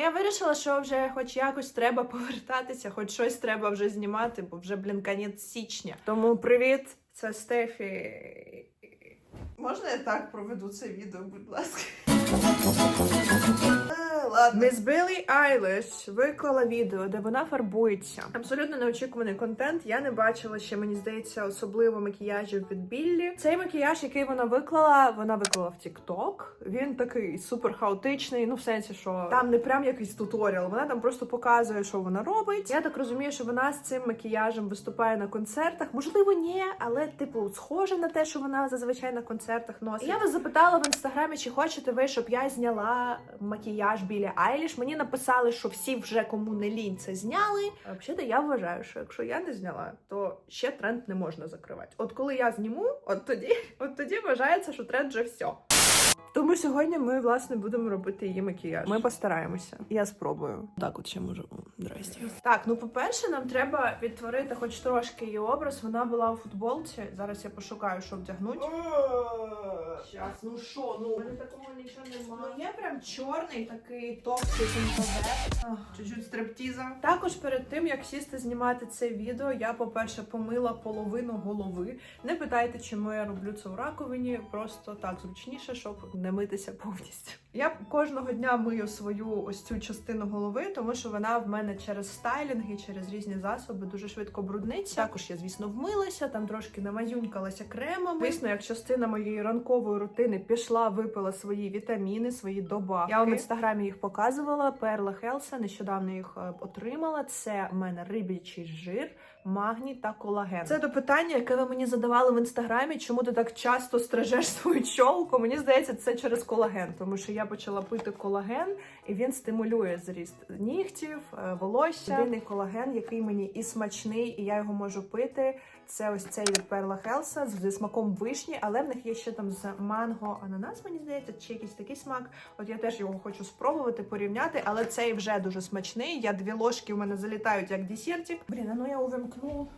Я вирішила, що вже хоч якось треба повертатися, хоч щось треба вже знімати, бо вже, блін, кінець січня. Тому привіт, це Стефі. Можна я так проведу це відео, будь ласка? Міс Біллі Айлеш виклала відео, де вона фарбується. Абсолютно неочікуваний контент. Я не бачила ще, мені здається, особливо макіяжів від Біллі. Цей макіяж, який вона виклала, вона виклала в TikTok. Він такий супер хаотичний. Ну, в сенсі, що там не прям якийсь туторіал. Вона там просто показує, що вона робить. Я так розумію, що вона з цим макіяжем виступає на концертах. Можливо, ні, але типу схоже на те, що вона зазвичай на концертах носить. Я вас запитала в інстаграмі, чи хочете ви, щоб я зняла макіяж біля Айліш. Мені написали, що всі вже кому не лінь це зняли. А Взагалі, я вважаю, що якщо я не зняла, то ще тренд не можна закривати. От коли я зніму, от тоді, от тоді вважається, що тренд вже все. Тому сьогодні ми власне будемо робити її макіяж. Ми постараємося. Я спробую. Так, от ще можу. Здрасте. Так, ну по-перше, нам треба відтворити хоч трошки її образ. Вона була у футболці. Зараз я пошукаю, що вдягнуть. Щас, ну що, ну у мене такого нічого немає. Ну є прям чорний такий топ типу Чуть-чуть стриптіза. Також перед тим як сісти знімати це відео, я, по-перше, помила половину голови. Не питайте, чому я роблю це у раковині. Просто так зручніше, щоб не митися повністю. Я кожного дня мию свою ось цю частину голови, тому що вона в мене через стайлінги, через різні засоби дуже швидко брудниться. Також я, звісно, вмилася, там трошки намазюнькалася кремом. Звісно, як частина моєї ранкової рутини пішла, випила свої вітаміни, свої добавки. Я в інстаграмі їх показувала. Перла Хелса нещодавно їх е, отримала. Це в мене риб'ячий жир. Магній та колаген. Це до питання, яке ви мені задавали в інстаграмі. Чому ти так часто стрижеш свою чолку? Мені здається, це через колаген, тому що я почала пити колаген, і він стимулює зріст нігтів, е, волосся. Єдиний колаген, який мені і смачний, і я його можу пити. Це ось цей від Перла Хелса зі смаком вишні, але в них є ще там з манго ананас, мені здається, чи якийсь такий смак. От я теж його хочу спробувати, порівняти, але цей вже дуже смачний. Я дві ложки в мене залітають як десертик. Блін, а ну я увімкну.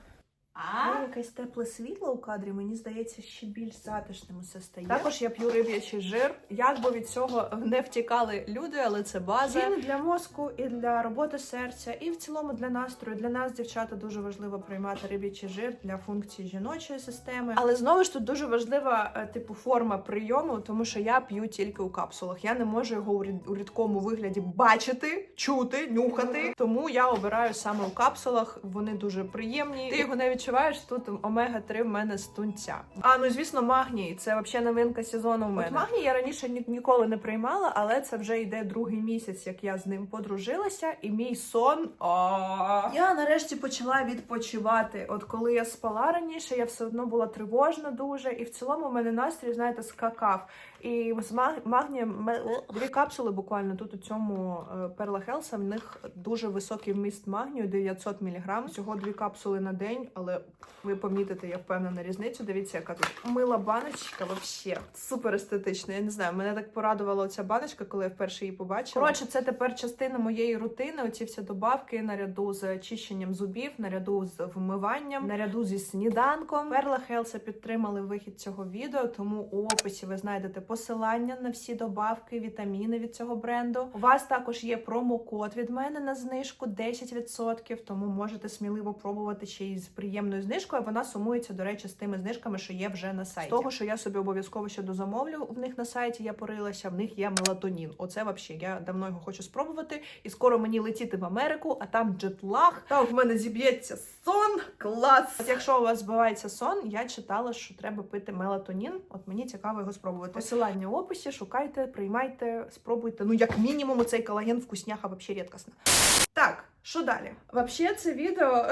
А? Якесь тепле світло у кадрі, мені здається, ще більш затишним усе стає. Також я п'ю риб'ячий жир. Як би від цього не втікали люди, але це база. Він для мозку, і для роботи серця, і в цілому для настрою. Для нас, дівчата, дуже важливо приймати риб'ячий жир для функції жіночої системи. Але знову ж тут дуже важлива е, типу форма прийому, тому що я п'ю тільки у капсулах. Я не можу його у рідкому вигляді бачити, чути, нюхати. Тому я обираю саме у капсулах. Вони дуже приємні. Ти його не відчуваєш. Тут омега 3 в мене з тунця. А ну звісно, магній. Це взагалі новинка сезону. В мене От магній я раніше ні- ніколи не приймала, але це вже йде другий місяць, як я з ним подружилася, і мій сон. А я нарешті почала відпочивати. От коли я спала раніше, я все одно була тривожна дуже, і в цілому в мене настрій, знаєте, скакав. І з маг- магнієм дві капсули буквально тут у цьому Перла Хелса. В них дуже високий вміст магнію, 900 мг. Всього дві капсули на день, але ви помітите, я впевнена різницю. Дивіться, яка тут мила баночка. Вообще супер естетична. Я не знаю, мене так порадувала ця баночка, коли я вперше її побачила. Коротше, це тепер частина моєї рутини. Оці всі добавки наряду з очищенням зубів, наряду з вмиванням, наряду зі сніданком. Перла Хелса підтримали вихід цього відео, тому у описі ви знайдете посилання на всі добавки, вітаміни від цього бренду. У вас також є промокод від мене на знижку 10%, тому можете сміливо пробувати ще й з приємною знижкою. Вона сумується, до речі, з тими знижками, що є вже на сайті. З того, що я собі обов'язково ще дозамовлю в них на сайті, я порилася. В них є мелатонін. Оце взагалі, я давно його хочу спробувати. І скоро мені летіти в Америку, а там джетлаг. Там в мене зіб'ється сон. Клас! От якщо у вас збивається сон, я читала, що треба пити мелатонін. От мені цікаво його спробувати. Посилання в описі, шукайте, приймайте, спробуйте. Ну, як мінімум, цей колаген вкусняха взагалі рідкосна. Так, що далі? Вообще, це відео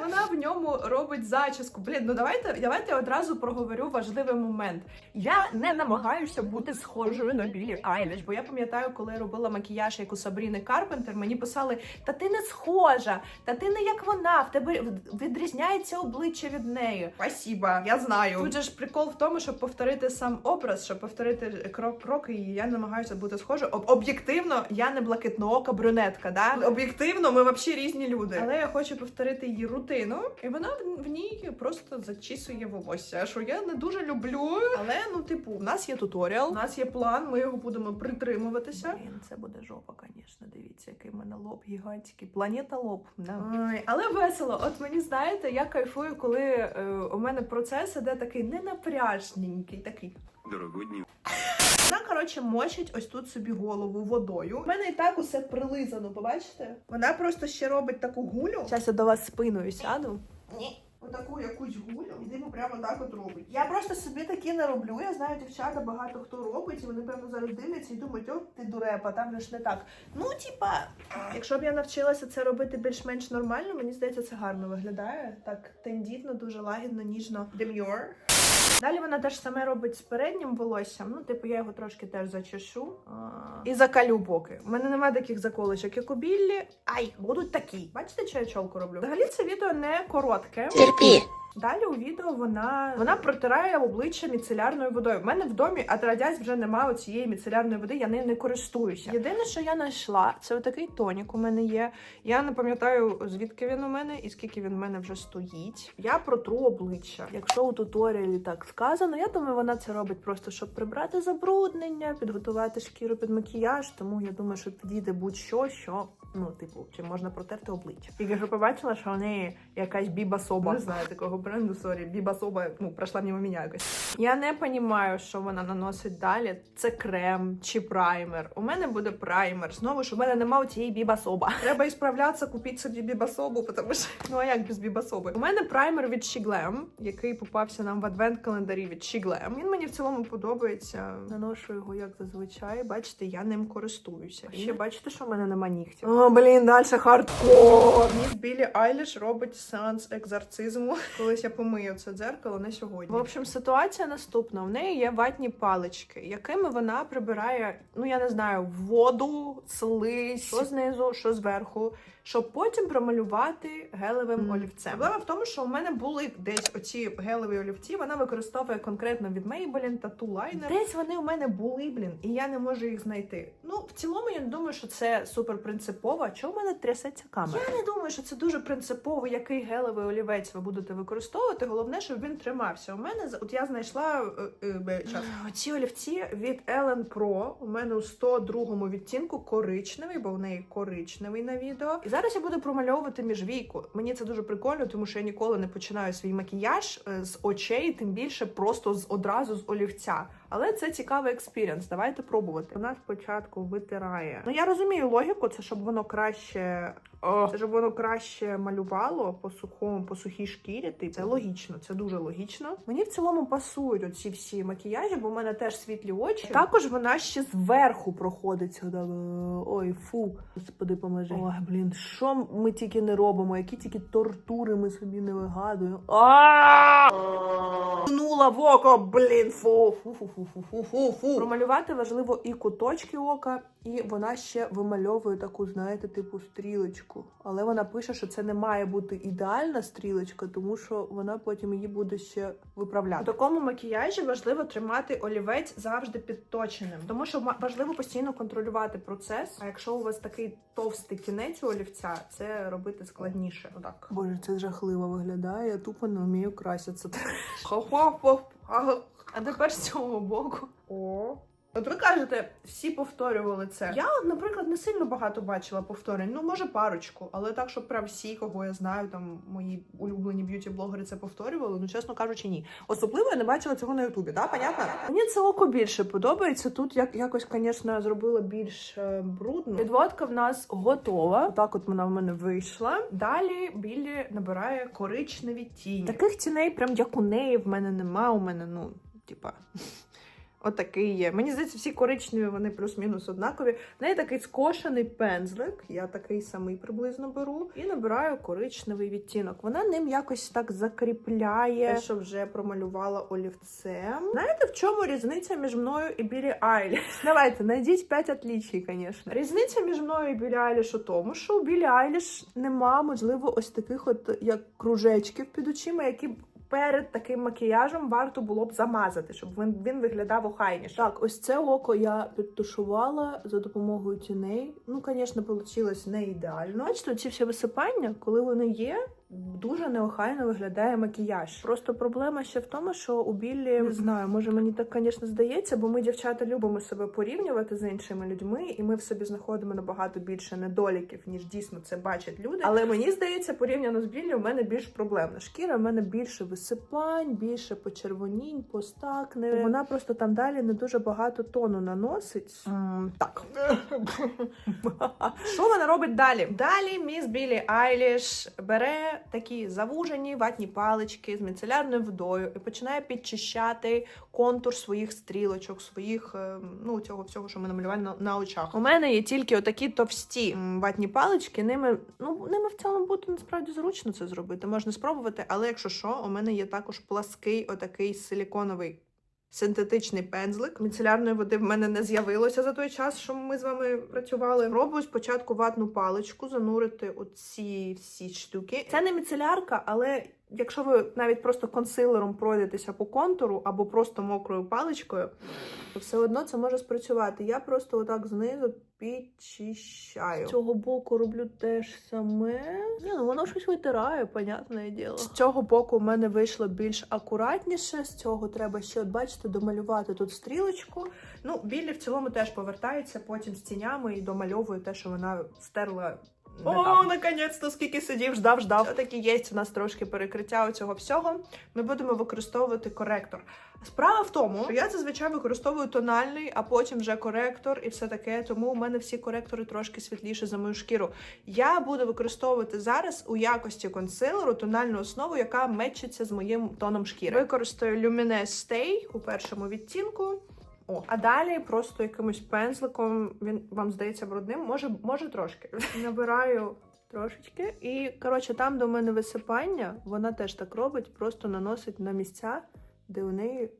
вона в ньому робить зачіску. Блін, ну давайте, давайте одразу проговорю важливий момент. Я не намагаюся бути схожою на Білі Айліш, бо я пам'ятаю, коли я робила макіяж як у Сабріни Карпентер, мені писали: та ти не схожа, та ти не як вона, в тебе відрізняється обличчя від неї. Спасибо, я знаю. Тут же ж прикол в тому, щоб повторити сам образ, щоб повторити крок кроки, і я намагаюся бути схожою. Об'єктивно, я не блакитноока брюнетка, да? Об'єктивно, дивно, ми взагалі різні люди. Але я хочу повторити її рутину, і вона в- в ній просто зачісує волосся. Що я не дуже люблю. Але ну, типу, у нас є туторіал, у нас є план, ми його будемо притримуватися. Блін, це буде жопа, звісно. Дивіться, який в мене лоб гігантський. Планета лоб. Да. Ой, але весело. От мені знаєте, я кайфую, коли е, у мене процес іде такий ненапряжненький, такий. Дорогодні коротше, мочить ось тут собі голову водою. У мене і так усе прилизано, побачите? Вона просто ще робить таку гулю. Зараз я до вас спиною сяду. Ні. Отаку якусь гулю, і типу прямо так от робить. Я просто собі такі не роблю. Я знаю, дівчата багато хто робить, і вони певно зараз дивляться і думають, о, ти дурепа, там же ж не так. Ну, типа, якщо б я навчилася це робити більш-менш нормально, мені здається, це гарно виглядає. Так тендітно, дуже лагідно, ніжно. Дем'юр. Далі вона теж саме робить з переднім волоссям. Ну, типу, я його трошки теж зачешу. І закалю боки. У мене немає таких заколочок, як у Біллі. Ай, будуть такі. Бачите, що я чолку роблю? Взагалі це відео не коротке. Терпи. Далі у відео вона, вона протирає обличчя міцелярною водою. У мене в домі отродясь вже немає цієї міцелярної води, я нею не користуюся. Єдине, що я знайшла, це отакий тонік у мене є. Я не пам'ятаю, звідки він у мене і скільки він у мене вже стоїть. Я протру обличчя. Якщо у туторіалі так сказано, я думаю, вона це робить просто, щоб прибрати забруднення, підготувати шкіру під макіяж. Тому я думаю, що підійде будь-що, що ну, типу, чим можна протерти обличчя. Тільки що побачила, що у неї якась біба соба. Не знаю такого бренду, сорі. Біба соба, ну, пройшла мимо мене якось. Я не розумію, що вона наносить далі. Це крем чи праймер. У мене буде праймер. Знову ж у мене немає цієї біба соба. Треба і справлятися, купити собі бібасобу, тому що ну а як без бібасоби? У мене праймер від Shiglem, який попався нам в адвент календарі від Shiglem. Він мені в цілому подобається. Наношу його як зазвичай. Бачите, я ним користуюся. Ще бачите, що в мене нема нігтів. О, блін, далі хардкор. Міс Білі Айліш робить сеанс екзорцизму. Колись я помию це дзеркало не сьогодні. В общем, ситуація наступна: в неї є ватні палички, якими вона прибирає, ну я не знаю, воду, слизь, що знизу, що зверху, щоб потім промалювати гелевим Мгм. олівцем. Проблема в тому, що у мене були десь оці гелеві олівці. Вона використовує конкретно від Maybelline Tattoo Liner. Десь вони у мене були, блін, і я не можу їх знайти. Ну, в цілому, я не думаю, що це супер принципово. Чого в мене трясеться камера? Я не думаю, що це дуже принципово, який гелевий олівець ви будете використовувати. Головне, щоб він тримався. У мене от я знайшла е, е, час. Ці олівці від Ellen Pro. У мене у 102 відтінку коричневий, бо в неї коричневий на відео. І зараз я буду промальовувати міжвійку. Мені це дуже прикольно, тому що я ніколи не починаю свій макіяж е, з очей, тим більше просто з одразу з олівця. Але це цікавий експірієнс. Давайте пробувати. Вона спочатку витирає. Ну я розумію логіку, це щоб воно краще. Це щоб воно краще малювало по сухому, по сухій шкірі. Типу. Це логічно, це дуже логічно. Мені в цілому пасують оці всі макіяжі, бо в мене теж світлі очі. Також вона ще зверху проходить. сюди. Ой, фу, господи, поможи. Ой, блін, що ми тільки не робимо, які тільки тортури ми собі не вигадуємо. А! Нула в око, блін, фу, фу, фу, Промалювати важливо і куточки ока, і вона ще вимальовує таку, знаєте, типу стрілочку. Але вона пише, що це не має бути ідеальна стрілочка, тому що вона потім її буде ще виправляти. У такому макіяжі важливо тримати олівець завжди підточеним, тому що важливо постійно контролювати процес. А якщо у вас такий товстий кінець у олівця, це робити складніше. Отак. Боже, це жахливо виглядає. Я тупо не вмію краситися. А тепер з цього боку. О. От ви кажете, всі повторювали це. Я, наприклад, не сильно багато бачила повторень. Ну, може, парочку, але так, щоб прям всі, кого я знаю, там мої улюблені б'юті-блогери це повторювали. Ну, чесно кажучи, ні. Особливо я не бачила цього на Ютубі, да? Понятно? Мені це око більше подобається. Тут як якось, звісно, зробила більш е, брудно. Підводка в нас готова. Так, от вона в мене вийшла. Далі білі набирає коричневі тіні. Таких тіней, прям як у неї, в мене нема. У мене, ну, типа. Отакий є. Мені здається, всі коричневі, вони плюс-мінус однакові. В неї такий скошений пензлик. Я такий самий приблизно беру. І набираю коричневий відтінок. Вона ним якось так закріпляє, те, що вже промалювала олівцем. Знаєте, в чому різниця між мною і Білі Айліш? Давайте, знайдіть 5 отлічій, звісно. Різниця між мною і Білі Айліш у тому, що у Білі Айліш нема, можливо, ось таких от як кружечків під очима, які перед таким макіяжем варто було б замазати, щоб він, він виглядав охайніше. Так, ось це око я підтушувала за допомогою тіней. Ну, звісно, вийшло не ідеально. Бачите, ці всі висипання, коли вони є, дуже неохайно виглядає макіяж. Просто проблема ще в тому, що у Біллі не знаю, може мені так, звісно, здається, бо ми, дівчата, любимо себе порівнювати з іншими людьми, і ми в собі знаходимо набагато більше недоліків, ніж дійсно це бачать люди. Але мені здається, порівняно з Біллі, у мене більш проблемна шкіра. У мене більше висипань, більше почервонінь, постакне. Вона просто там далі не дуже багато тону наносить. так. Що вона робить далі? Далі міс Білі Айліш бере такі завужені ватні палички з міцелярною водою і починає підчищати контур своїх стрілочок, своїх е, ну цього всього, що ми намалювали на, на очах. У мене є тільки отакі товсті ватні палички. Ними ну ними в цілому буде насправді зручно це зробити. Можна спробувати, але якщо що, у мене є також плаский, отакий силіконовий синтетичний пензлик. Міцелярної води в мене не з'явилося за той час, що ми з вами працювали. Пробую спочатку ватну паличку занурити оці всі штуки. Це не міцелярка, але якщо ви навіть просто консилером пройдетеся по контуру або просто мокрою паличкою, то все одно це може спрацювати. Я просто отак знизу підчищаю. З цього боку роблю те ж саме. Ні, ну воно щось витирає, понятне діло. З цього боку в мене вийшло більш акуратніше. З цього треба ще, от бачите, домалювати тут стрілочку. Ну, Біллі в цілому теж повертається потім з тінями і домальовує те, що вона стерла. О, наконець-то скільки сидів, ждав, ждав. Все-таки є у нас трошки перекриття цього всього. Ми будемо використовувати коректор. Справа в тому, що я зазвичай використовую тональний, а потім вже коректор і все таке. Тому у мене всі коректори трошки світліші за мою шкіру. Я буду використовувати зараз у якості консилеру тональну основу, яка мечиться з моїм тоном шкіри. Використаю Luminous Stay у першому відтінку. О, а далі просто якимось пензликом він вам здається брудним. Може, може трошки. Набираю трошечки. І коротше, там, у мене висипання, вона теж так робить, просто наносить на місця, де у неї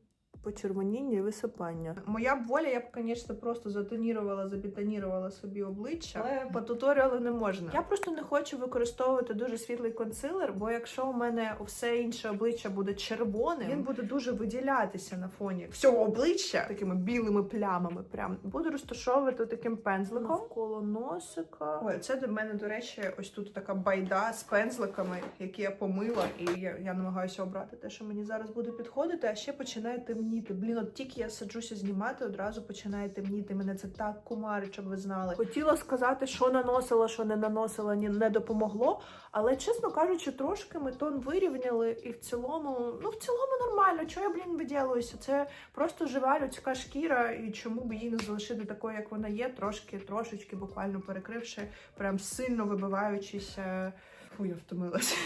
почервоніння і висипання. Моя б воля, я б, звісно, просто затонірувала, забетонірувала собі обличчя, але по туторіалу не можна. Я просто не хочу використовувати дуже світлий консилер, бо якщо у мене все інше обличчя буде червоним, він буде дуже виділятися на фоні всього обличчя такими білими плямами. Прям буду розташовувати таким пензликом навколо носика. Ой, це до мене, до речі, ось тут така байда з пензликами, які я помила, і я, я намагаюся обрати те, що мені зараз буде підходити, а ще починає темніти. Блін, от тільки я саджуся знімати, одразу починає темніти. Мене це так кумарить, щоб ви знали. Хотіла сказати, що наносила, що не наносила, ні не допомогло. Але чесно кажучи, трошки ми тон вирівняли, і в цілому, ну в цілому нормально. Чого я блін виділююся? Це просто жива людська шкіра, і чому б її не залишити такою, як вона є, трошки, трошечки, буквально перекривши, прям сильно вибиваючися. Фу, я втомилася.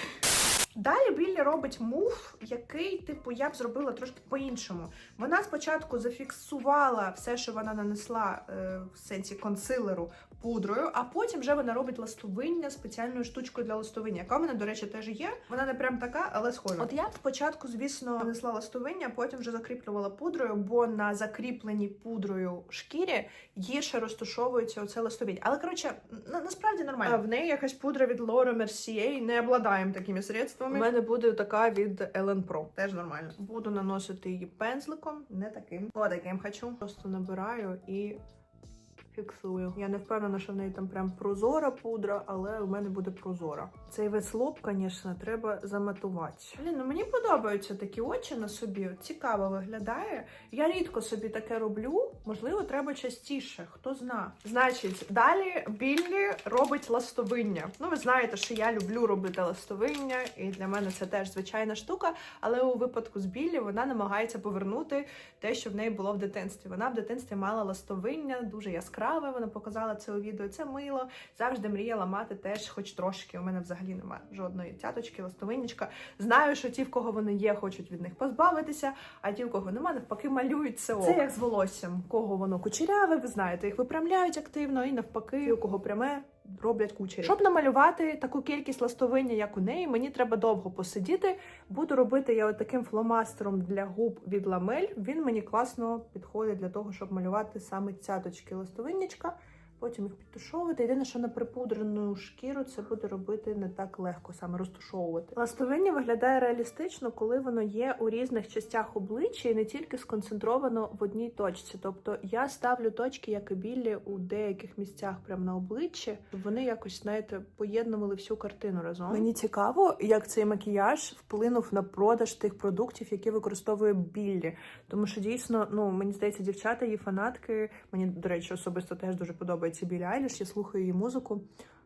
Далі Біллі робить мув, який, типу, я б зробила трошки по-іншому. Вона спочатку зафіксувала все, що вона нанесла е, в сенсі консилеру пудрою, а потім вже вона робить ластовиння спеціальною штучкою для ластовиння, яка в мене, до речі, теж є. Вона не прям така, але схожа. От я спочатку, звісно, нанесла ластовиння, потім вже закріплювала пудрою, бо на закріпленій пудрою шкірі гірше розташовується оце ластовиння. Але коротше, на, насправді нормально. А в неї якась пудра від Laura Mercier, не обладаємо такими средствами. У мене буде така від Ellen Pro. Теж нормально. Буду наносити її пензликом, не таким. О, таким хочу. Просто набираю і фіксую. Я не впевнена, що в неї там прям прозора пудра, але у мене буде прозора. Цей весь лоб, звісно, треба заматувати. Блін, ну мені подобаються такі очі на собі. Цікаво виглядає. Я рідко собі таке роблю. Можливо, треба частіше. Хто зна. Значить, далі Біллі робить ластовиння. Ну, ви знаєте, що я люблю робити ластовиння, і для мене це теж звичайна штука. Але у випадку з Біллі вона намагається повернути те, що в неї було в дитинстві. Вона в дитинстві мала ластовиння, дуже яскраве. Вона показала це у відео. Це мило. Завжди мріяла мати теж, хоч трошки. У мене взагалі немає жодної цяточки, ластовиннячка. Знаю, що ті, в кого вони є, хочуть від них позбавитися, а ті, в кого немає, навпаки, малюють це. Це як з волоссям. Кого воно кучеряве, ви знаєте, їх виправляють активно, і навпаки, у кого пряме. Роблять кучері. Щоб намалювати таку кількість ластовиння, як у неї, мені треба довго посидіти. Буду робити я таким фломастером для губ від ламель. Він мені класно підходить для того, щоб малювати саме цяточки ластовиннячка. Потім їх підтушовувати. Єдине, що на припудрену шкіру це буде робити не так легко саме розтушовувати. Ластовиння виглядає реалістично, коли воно є у різних частях обличчя і не тільки сконцентровано в одній точці. Тобто я ставлю точки, як і білі у деяких місцях прямо на обличчі, щоб вони якось знаєте поєднували всю картину разом. Мені цікаво, як цей макіяж вплинув на продаж тих продуктів, які використовує Біллі. Тому що дійсно, ну мені здається, дівчата, її фанатки. Мені до речі, особисто теж дуже подобається Білі Айліш. Я слухаю її музику.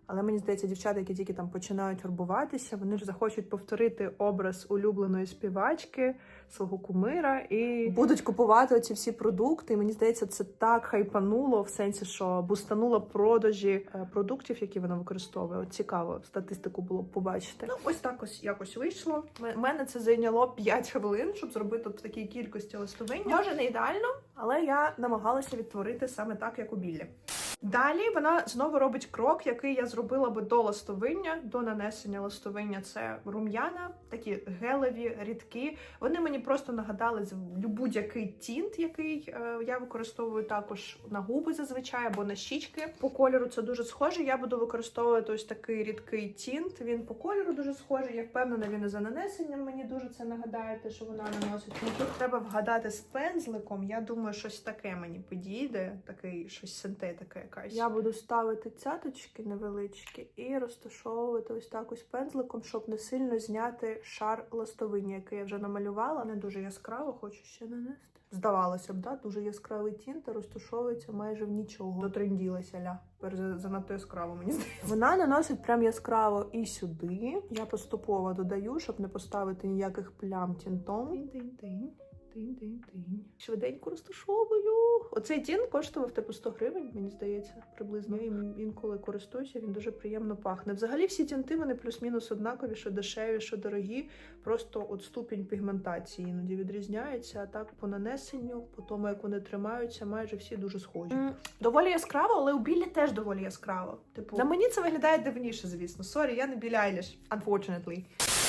Але мені здається, дівчата, які тільки там починають фарбуватися, вони ж захочуть повторити образ улюбленої співачки, свого кумира, і будуть купувати оці всі продукти. І мені здається, це так хайпануло в сенсі, що бустануло продажі е, продуктів, які вона використовує. От цікаво, статистику було б побачити. Ну, ось так ось якось вийшло. Мене це зайняло 5 хвилин, щоб зробити в такій кількості листовиння. Може, не ідеально, але я намагалася відтворити саме так, як у Біллі. Далі вона знову робить крок, який я зробила би до ластовиння, до нанесення ластовиння. Це рум'яна, такі гелеві, рідкі. Вони мені просто нагадали будь-який тінт, який е, я використовую також на губи зазвичай або на щічки. По кольору це дуже схоже. Я буду використовувати ось такий рідкий тінт. Він по кольору дуже схожий. Я впевнена, він і за нанесенням мені дуже це нагадає, те, що вона наносить. Ну, тут треба вгадати з пензликом. Я думаю, щось таке мені підійде, такий щось синтетика якась. Я буду ставити цяточки невеличкі і розташовувати ось так ось пензликом, щоб не сильно зняти шар ластовиння, який я вже намалювала. Не дуже яскраво, хочу ще нанести. Здавалося б, да? дуже яскравий тінт, розташовується майже в нічого. Дотренділася ля. Занадто яскраво, мені здається. Вона наносить прям яскраво і сюди. Я поступово додаю, щоб не поставити ніяких плям тінтом. Тинь-тинь-тинь. Тинь-тинь-тинь. Швиденько розташовую. Оцей тін коштував типу 100 гривень, мені здається, приблизно. Я їм інколи користуюся, він дуже приємно пахне. Взагалі всі тінти вони плюс-мінус однакові, що дешеві, що дорогі. Просто от ступінь пігментації іноді відрізняється. А так по нанесенню, по тому як вони тримаються, майже всі дуже схожі. Доволі яскраво, але у білі теж доволі яскраво. Типу, на мені це виглядає дивніше, звісно. Сорі, я не білі Айліш, unfortunately.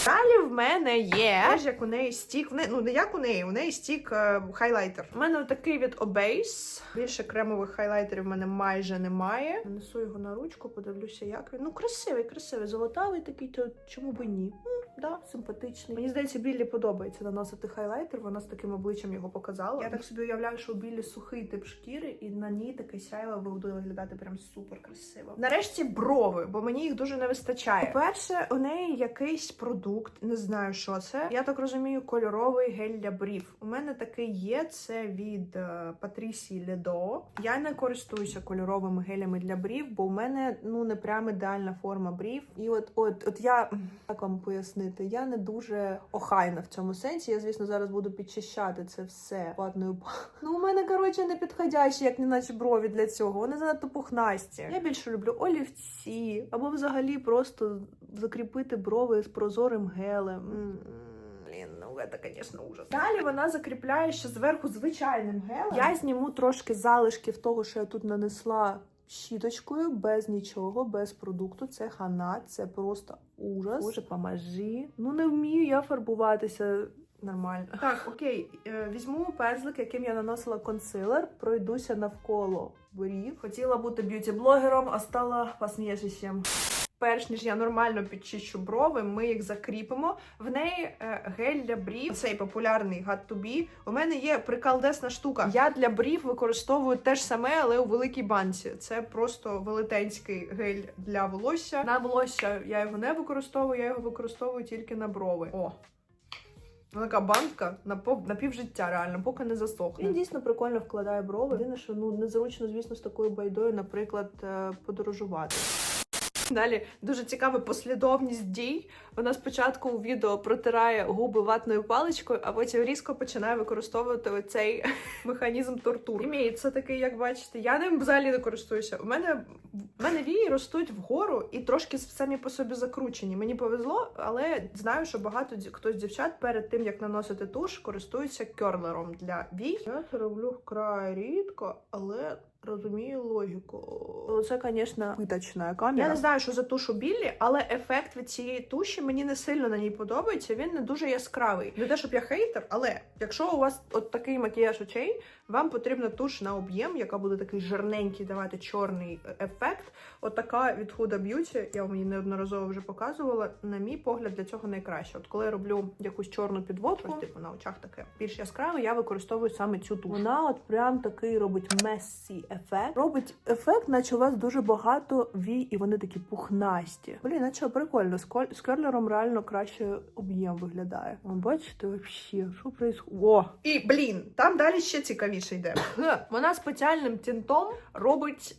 Далі в мене є теж як у неї стік. Ну не як у неї, у неї стік е, хайлайтер. У мене такий від Obase. Більше кремових хайлайтерів в мене майже немає. Нанесу його на ручку, подивлюся, як він. Ну, красивий, красивий, золотавий такий, то чому би ні? М, да, симпатичний. Мені здається, Біллі подобається наносити хайлайтер. Вона з таким обличчям його показала. Я так собі уявляю, що у Біллі сухий тип шкіри, і на ній таке сяйво буде виглядати прям супер красиво. Нарешті брови, бо мені їх дуже не вистачає. По-перше, у неї якийсь продукт, не знаю, що це. Я так розумію, кольоровий гель для брів. У мене такий є. Це від е, Патрісії Ледо. Я не користуюся кольоровими гелями для брів, бо у мене ну не прям ідеальна форма брів. І от, от, от я як вам пояснити, я не дуже охайна в цьому сенсі. Я, звісно, зараз буду підчищати це все ватною Ну, у мене, коротше, не підходящі, як неначе брові для цього. Вони занадто пухнасті. Я більше люблю олівці або взагалі просто закріпити брови з прозорим гелем. Блін, ну це, звісно, ужас. Далі вона закріпляє ще зверху звичайним гелем. Я зніму трошки залишків того, що я тут нанесла щіточкою, без нічого, без продукту. Це хана, це просто ужас. Боже, поможи. Ну не вмію я фарбуватися. Нормально. Так, окей, е, візьму пензлик, яким я наносила консилер, пройдуся навколо брів. Хотіла бути б'юті-блогером, а стала посмішищем. Перш ніж я нормально підчищу брови, ми їх закріпимо. В неї е, гель для брів, цей популярний to Be. У мене є прикалдесна штука. Я для брів використовую те ж саме, але у великій банці. Це просто велетенський гель для волосся. На волосся я його не використовую, я його використовую тільки на брови. О, така банка на пов... на півжиття, реально, поки не засохне. Він дійсно прикольно вкладає брови. Єдине, що ну незручно, звісно, з такою байдою, наприклад, е, подорожувати. Далі дуже цікава послідовність дій. Вона спочатку у відео протирає губи ватною паличкою, а потім різко починає використовувати оцей механізм тортур. І це такий, як бачите, я ним взагалі не користуюся. У мене в мене вії ростуть вгору і трошки самі по собі закручені. Мені повезло, але знаю, що багато дів- хто з дівчат перед тим як наносити туш, користується керлером для вій. Я це роблю вкрай рідко, але розумію логіку. то це, звісно, питочна камера. Я не знаю, що за тушу Біллі, але ефект від цієї туші мені не сильно на ній подобається. Він не дуже яскравий. Не те, щоб я хейтер, але якщо у вас от такий макіяж очей, вам потрібна туш на об'єм, яка буде такий жирненький, давати чорний ефект. От така від Huda Beauty, я вам її неодноразово вже показувала. На мій погляд, для цього найкраще. От коли я роблю якусь чорну підводку, ось, типу на очах таке більш яскраве, я використовую саме цю туш. Вона от прям такий робить месі ефект. Робить ефект, наче у вас дуже багато вій, і вони такі пухнасті. Блін, наче прикольно. З, керлером реально краще об'єм виглядає. О, бачите, вообще, що происходит? О! І блін, там далі ще цікавіше йде. Вона спеціальним тінтом робить.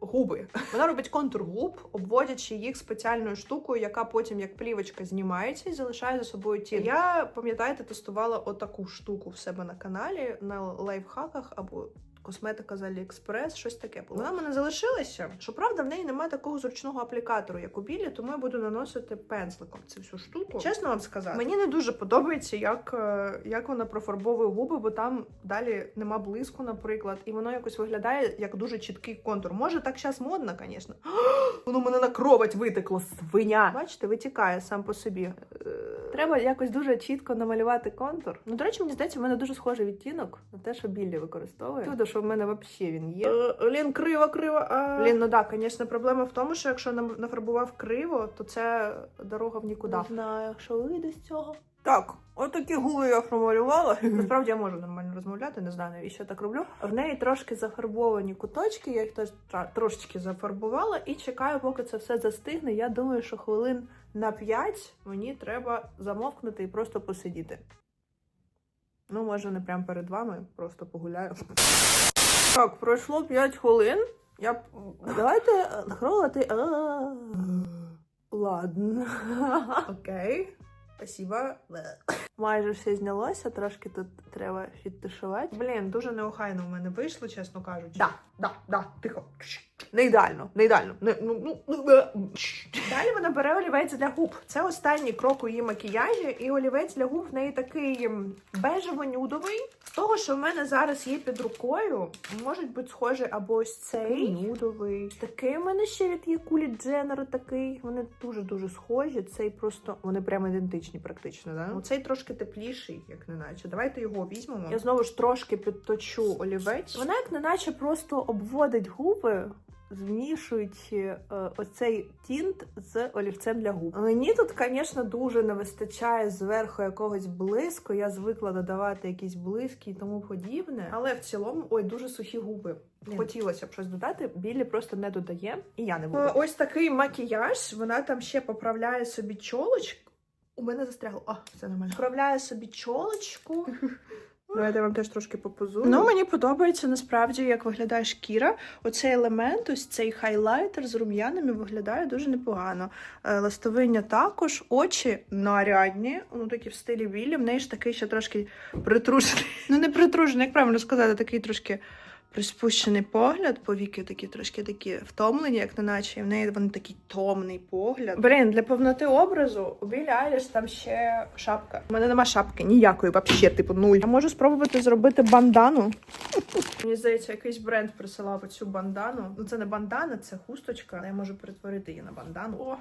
Губи. Вона робить контур губ, обводячи їх спеціальною штукою, яка потім як плівочка знімається і залишає за собою тінь. Я пам'ятаєте, тестувала отаку штуку в себе на каналі на лайфхаках або. Косметика з Аліекспрес, щось таке було. Вона в мене залишилася. Щоправда, в неї немає такого зручного аплікатору, як у білі, тому я буду наносити пензликом цю всю штуку. Чесно вам сказати, мені не дуже подобається, як, е, як вона профарбовує губи, бо там далі нема блиску, наприклад, і воно якось виглядає як дуже чіткий контур. Може, так зараз модно, звісно. Воно мене на кровать витекло, свиня. Бачите, витікає сам по собі. Е, Треба якось дуже чітко намалювати контур. Ну, до речі, мені здається, в мене дуже схожий відтінок на те, що Біллі використовує. Чудо, що в мене взагалі він є. Лін, криво, криво. Лін, ну так, звісно, проблема в тому, що якщо нафарбував криво, то це дорога в нікуди. Не знаю, що вийде з цього. Так, отакі губи я промалювала. Насправді я можу нормально розмовляти, не знаю, навіщо я так роблю. В неї трошки зафарбовані куточки, я їх теж трошечки зафарбувала і чекаю, поки це все застигне. Я думаю, що хвилин на 5 мені треба замовкнути і просто посидіти. Ну, може, не прямо перед вами, просто погуляю. Так, пройшло 5 хвилин. Я... Давайте хролати. Ладно. Окей. Спасибо. Майже все знялося, трошки тут треба підтушувати. Блін, дуже неохайно у мене вийшло, чесно кажучи. Да, да, да, тихо. Не ідеально, не ідеально. Не, ну, ну, ну, е. Далі вона бере олівець для губ. Це останній крок у її макіяжі, і олівець для губ в неї такий бежево-нюдовий. З того, що в мене зараз є під рукою, можуть бути схожі або ось цей нюдовий. Такий в мене ще від є кулі Дженнера такий. Вони дуже-дуже схожі. Цей просто вони прямо ідентичні, практично. Да? Ну, цей трошки тепліший, як не наче. Давайте його візьмемо. Я знову ж трошки підточу олівець. Вона як не наче просто обводить губи змішуючи е, оцей тінт з олівцем для губ. Мені тут, звісно, дуже не вистачає зверху якогось блиску. Я звикла додавати якісь блиски і тому подібне. Але в цілому, ой, дуже сухі губи. Хотілося б щось додати, білі просто не додає, і я не буду. Е, Ось такий макіяж. Вона там ще поправляє собі чолочку. У мене застрягло. О, все нормально. Поправляє собі чолочку. Давайте я вам теж трошки попозую. Ну, мені подобається насправді, як виглядає шкіра. Оцей елемент, ось цей хайлайтер з рум'янами виглядає дуже непогано. Е, Ластовиння також, очі нарядні, ну такі в стилі Віллі. В неї ж такий ще трошки притрушений. Ну, не притрушений, як правильно сказати, такий трошки. Приспущений погляд, повіки такі трошки такі втомлені, як неначе, і в неї вони такий томний погляд. Блін, для повноти образу у Білі Айліш там ще шапка. У мене нема шапки ніякої, взагалі, типу нуль. Я можу спробувати зробити бандану. Мені здається, якийсь бренд присилав оцю бандану. Ну це не бандана, це хусточка. Я можу перетворити її на бандану. О.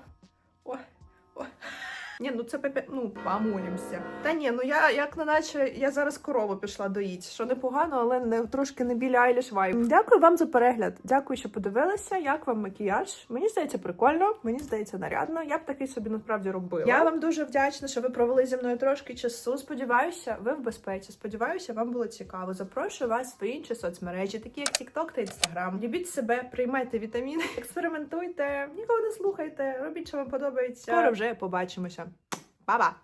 Ні, ну це пепе, ну помолімося. Та ні, ну я як наче я зараз корову пішла доїть, що непогано, але не трошки не біля Айліш вайб. Дякую вам за перегляд. Дякую, що подивилися. Як вам макіяж? Мені здається, прикольно, мені здається, нарядно. Я б такий собі насправді робила. Я вам дуже вдячна, що ви провели зі мною трошки часу. Сподіваюся, ви в безпеці. Сподіваюся, вам було цікаво. Запрошую вас в інші соцмережі, такі як TikTok та Instagram. Любіть себе, приймайте вітаміни, експериментуйте, нікого не слухайте, робіть, що вам подобається. Скоро вже побачимося. 爸爸